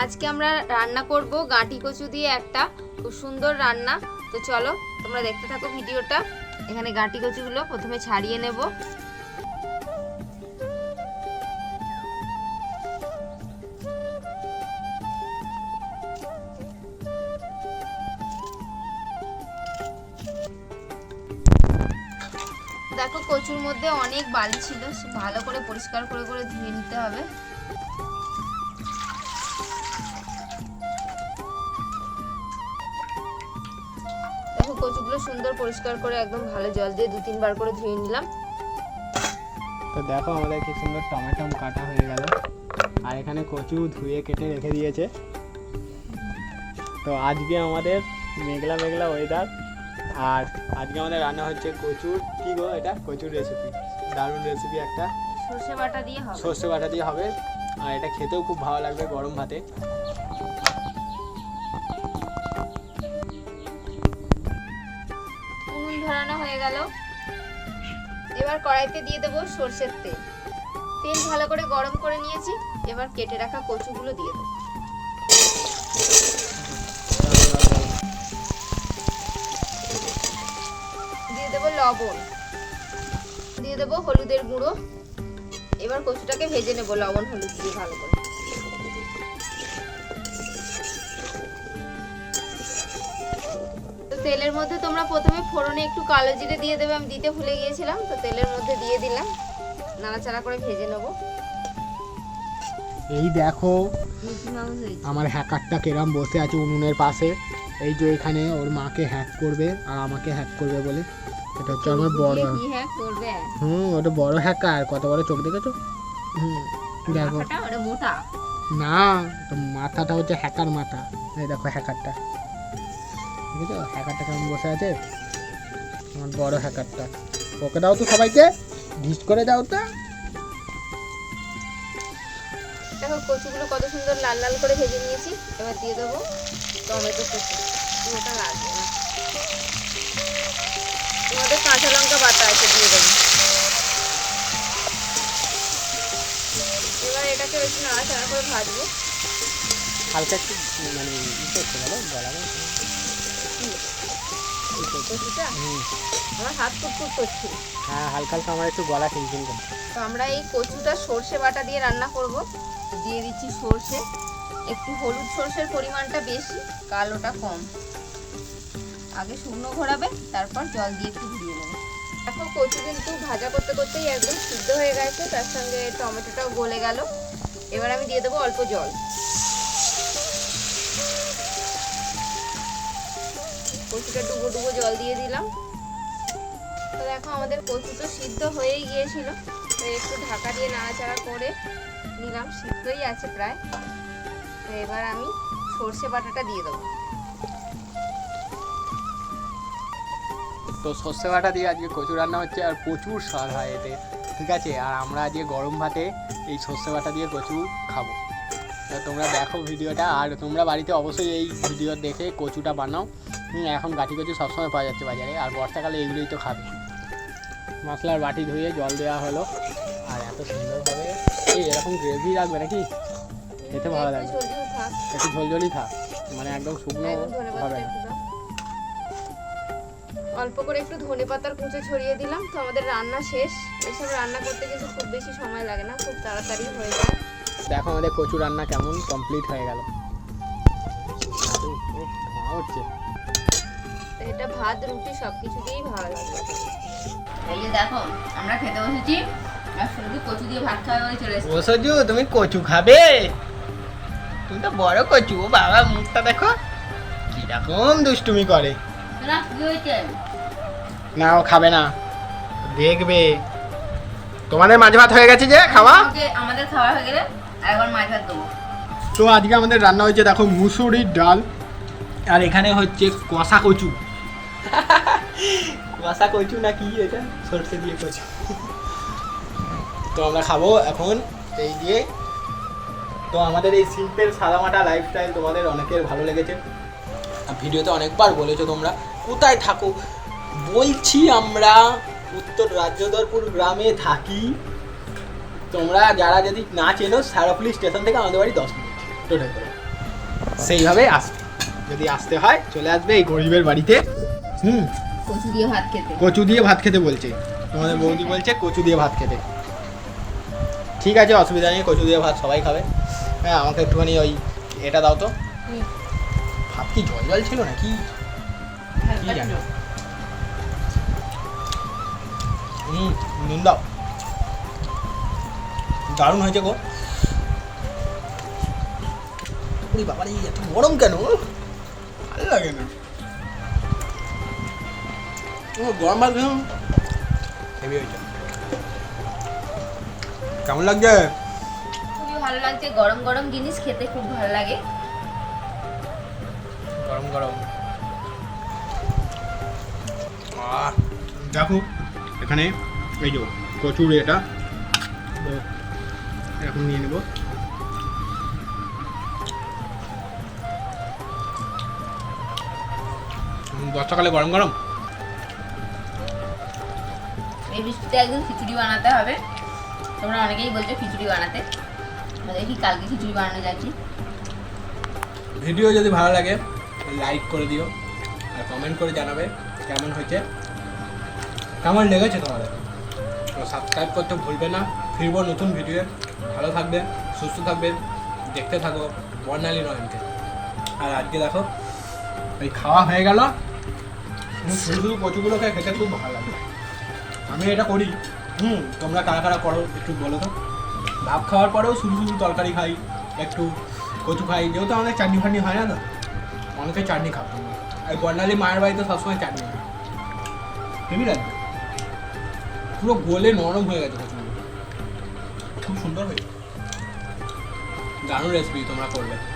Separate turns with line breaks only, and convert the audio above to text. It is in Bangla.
আজকে আমরা রান্না করব গাঁটি কচু দিয়ে একটা খুব সুন্দর রান্না। তো চলো, তোমরা দেখতে থাকো ভিডিওটা। এখানে গাঁটি কচুগুলো প্রথমে ছাড়িয়ে নেব। দেখো কচুর মধ্যে অনেক বালি ছিল ভালো করে পরিষ্কার করে করে ধুয়ে নিতে হবে। কচুগুলো সুন্দর পরিষ্কার করে একদম ভালো জল দিয়ে দু তিনবার করে ধুয়ে নিলাম।
তো দেখো আমাদের কি সুন্দর টমেটো কাটা হয়ে গেল। আর এখানে কচু ধুয়ে কেটে রেখে দিয়েছে। তো আজকে আমাদের মেঘলা মেঘলা ওয়েদার আর আজকে আমাদের রান্না হচ্ছে কচুর কি গো এটা? কচুর রেসিপি দারুণ রেসিপি একটা।
সর্ষে বাটা দিয়ে হবে।
সর্ষে বাটা দিয়ে হবে। আর এটা খেতেও খুব ভালো লাগবে গরম ভাতে।
ধরানো হয়ে গেল। এবার কড়াইতে দিয়ে দেবো সর্ষের তেল। তেল ভালো করে গরম করে নিয়েছি, এবার কেটে রাখা কচুগুলো দিয়ে দেবো। দিয়ে দেবো লবণ। দিয়ে দেবো হলুদের গুঁড়ো। এবার কচুটাকে ভেজে নেব, লবণ হলুদ দিয়ে ভালো করে। তেলের মধ্যে তোমরা প্রথমে ফোড়নে একটু কালো জিরে দিয়ে দেবে আমি দিতে ভুলে গিয়েছিলাম তো তেলের মধ্যে দিয়ে দিলাম। নাড়াচাড়া করে ভেজে নেব।
এই দেখো আমার হ্যাকারটা কেরাম বসে আছে উনুনের পাশে। এই যে এখানে ওর মাকে হ্যাক করবে আর আমাকে হ্যাক করবে বলে। এটা হচ্ছে আমার বড় হুম ওটা বড় হ্যাকার কত বড় চোখ দেখেছ? হুম দেখো।
মাথাটা ওটা মোটা?
না তো মাথাটা হচ্ছে হ্যাকার মাথা। এই দেখো হ্যাকারটা। দেখেছ হ্যাকারটা কেমন বসে আছে? আমার বড় হ্যাকারটা। ওকে দাও তো সবাইকে। ডিস করে দাও তো
দেখো কচুগুলো কত সুন্দর লাল লাল করে ভেজে নিয়েছি। এবার দিয়ে দেবো টমেটো কুচি। পুরোটা লাগবে না তোমাদের কাঁচা লঙ্কা বাটা আছে দিয়ে দেবো। এবার এটাকে একটু নাড়াচাড়া করে ভাজবো।
হালকা একটু মানে ই করতে বলো গলাবে
কচুটা আমার হাত ফুটফুট করছে।
হ্যাঁ হালকা হালকা আমার একটু গলা খিনখিন করছে।
তো আমরা এই কচুটা সর্ষে বাটা দিয়ে রান্না করব। দিয়ে দিচ্ছি সর্ষে। একটু হলুদ সর্ষের পরিমাণটা বেশি কালোটা কম। আগে শুকনো ঘোরাবে তারপর জল দিয়ে একটু ঘুরিয়ে নেবে। দেখো কচু কিন্তু ভাজা করতে করতেই একদম সিদ্ধ হয়ে গেছে। তার সঙ্গে টমেটোটাও গলে গেল। এবার আমি দিয়ে দেবো অল্প জল। কচুটা ডুবো ডুবো জল দিয়ে দিলাম। তো দেখো আমাদের কচু তো সিদ্ধ হয়েই গিয়েছিল। তো একটু ঢাকা দিয়ে নাড়াচাড়া করে নিলাম, সিদ্ধই আছে প্রায়। তো এবার আমি সর্ষে বাটাটা দিয়ে দেবো।
তো সর্ষে বাটা দিয়ে আজকে কচু রান্না হচ্ছে আর প্রচুর স্বাদ হয় এতে, ঠিক আছে? আর আমরা আজকে গরম ভাতে এই সর্ষে বাটা দিয়ে কচু খাব। তো তোমরা দেখো ভিডিওটা, আর তোমরা বাড়িতে অবশ্যই এই ভিডিও দেখে কচুটা বানাও। এখন গাঠি কচু সবসময় পাওয়া যাচ্ছে বাজারে আর বর্ষাকালে এগুলোই তো খাবে। মশলার বাটি ধুয়ে জল দেওয়া হলো আর এত সুন্দরভাবে এই এরকম গ্রেভি রাখবে নাকি? খেতে ভালো লাগবে। একটু ঝোলঝোলই থাক মানে একদম শুকনো হবে না।
অল্প করে একটু ধনে পাতার কুচো ছড়িয়ে দিলাম তো আমাদের রান্না শেষ। এসব রান্না করতে কিন্তু খুব বেশি সময় লাগে না খুব তাড়াতাড়ি হয়ে যায়।
দেখো আমাদের কচু রান্না কেমন কমপ্লিট হয়ে গেল। উঠছে
তো এটা ভাত রুটি সব কিছু দিয়েই ভালো লাগবে এই যে দেখো আমরা খেতে বসেছি। আর শুধু কচু দিয়ে ভাত খাওয়া হয়ে চলে এসেছি।
সজু তুমি কচু খাবে? তুমি তো বড় কচু। ও বাবা মুখটা দেখো। কীরকম দুষ্টুমি করে।
না কি হয়েছে?
না ও খাবে না। দেখবে। তোমাদের মাঝ ভাত হয়ে গেছে যে খাওয়া?
আমাদের খাওয়া হয়ে গেলে একবার মাছ ভাত দেবো।
তো আজকে আমাদের রান্না হয়েছে দেখো মুসুরির ডাল। আর এখানে হচ্ছে কষা কচু। কষা কচু না কি এটা? সরষে দিয়ে কচু তো আমরা খাব এখন এই দিয়ে। তো আমাদের এই সিম্পল সাদামাটা লাইফস্টাইল তোমাদের অনেকের ভালো লেগেছে। ভিডিওতে অনেকবার বলেছ তোমরা, কোথায় থাকো? বলছি আমরা উত্তর রাজ্যদরপুর গ্রামে থাকি। তোমরা যারা যদি না চেনো সারাপুলি স্টেশন থেকে আমাদের বাড়ি দশ মিনিট। টোটাল করে। সেইভাবে আসবে। যদি আসতে হয়, চলে আসবে এই গরিবের বাড়িতে। হুম।
কচু দিয়ে ভাত খেতে।
কচু দিয়ে ভাত খেতে বলছে। তোমাদের বৌদি বলছে কচু দিয়ে ভাত খেতে। ঠিক আছে অসুবিধা নেই কচু দিয়ে ভাত সবাই খাবে। হ্যাঁ আমাকে একটুখানি ওই এটা দাও তো। ভাত কি জল জল ছিল নাকি? কি জানি। হুম নুন দাও। দারুণ হয়েছে গো। বাবা এত গরম কেন? ভালো লাগে না। গরম ভাত খেলাম হেভি হয়েছে। কেমন লাগছে?
খুবই ভালো লাগছে। গরম গরম জিনিস খেতে খুব ভালো লাগে।
গরম গরম। দেখো এখানে এই যে কচুর এটা। এখন নিয়ে নেব। বর্ষাকালে গরম গরম?
এই বৃষ্টিতে একদিন খিচুড়ি বানাতে হবে। তোমরা অনেকেই বলছো খিচুড়ি বানাতে। দেখি কালকে খিচুড়ি বানানো যাচ্ছি
ভিডিও যদি ভালো লাগে, লাইক করে দিও আর কমেন্ট করে জানাবে কেমন হয়েছে। কেমন লেগেছে তোমাদের? তো সাবস্ক্রাইব করতে ভুলবে না। ফিরবো নতুন ভিডিও ভালো থাকবে, সুস্থ থাকবে, দেখতে থাকো বর্ণালী নয়নকে। আর আজকে দেখো, এই খাওয়া হয়ে গেল। শুধু কচুগুলোকে খেতে খুব ভালো লাগে। আমি এটা করি। হুম, তোমরা কারা কারা করো একটু বলো তো। ভাত খাওয়ার পরেও শুধু শুধু তরকারি খাই, একটু কচু খাই। যেহেতু আমাদের চাটনি ফাটনি হয় না তো, অনেকে চাটনি খাব আর বর্ণালী মায়ের বাড়িতে সবসময় চাটনি হেবি লাগবে পুরো গোলে নরম হয়ে গেছে কচুগুলো। খুব সুন্দর হয়েছে। দারুণ রেসিপি তোমরা করবে